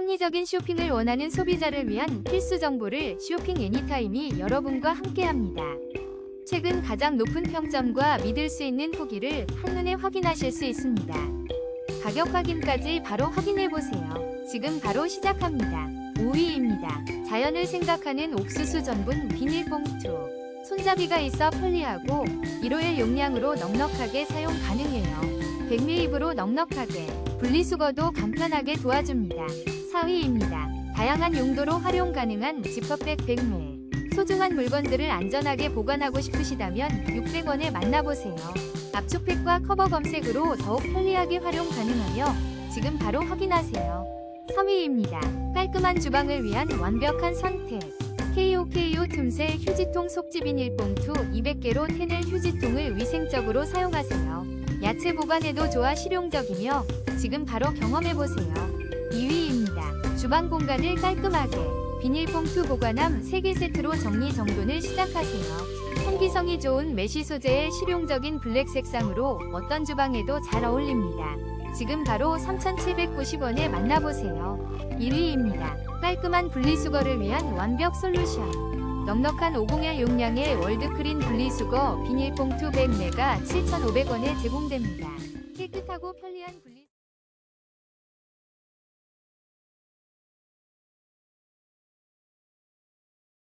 합리적인 쇼핑을 원하는 소비자를 위한 필수 정보를 쇼핑 애니타임이 여러분과 함께합니다. 최근 가장 높은 평점과 믿을 수 있는 후기를 한눈에 확인하실 수 있습니다. 가격 확인까지 바로 확인해 보세요. 지금 바로 시작합니다. 5위입니다. 자연을 생각하는 옥수수 전분 비닐봉투. 손잡이가 있어 편리하고 1호의 용량으로 넉넉하게 사용 가능해요. 백미입으로 넉넉하게 분리수거도 간편하게 도와줍니다. 4위입니다. 다양한 용도로 활용 가능한 지퍼백 백매. 소중한 물건들을 안전하게 보관하고 싶으시다면 600원에 만나보세요. 압축팩과 커버 검색으로 더욱 편리하게 활용 가능하며 지금 바로 확인하세요. 3위입니다. 깔끔한 주방을 위한 완벽한 선택. KOKO 틈새 휴지통 속지 비닐봉투 200개로 테넬 휴지통을 위생적으로 사용하세요. 야채 보관에도 좋아 실용적이며 지금 바로 경험해보세요. 2위입니다. 주방 공간을 깔끔하게 비닐봉투 보관함 3개 세트로 정리 정돈을 시작하세요. 통기성이 좋은 메쉬 소재의 실용적인 블랙 색상으로 어떤 주방에도 잘 어울립니다. 지금 바로 3,790원에 만나보세요. 1위입니다. 깔끔한 분리수거를 위한 완벽 솔루션. 넉넉한 501 용량의 월드크린 분리수거 비닐봉투 100매가 7,500원에 제공됩니다. 깨끗하고 편리한 분리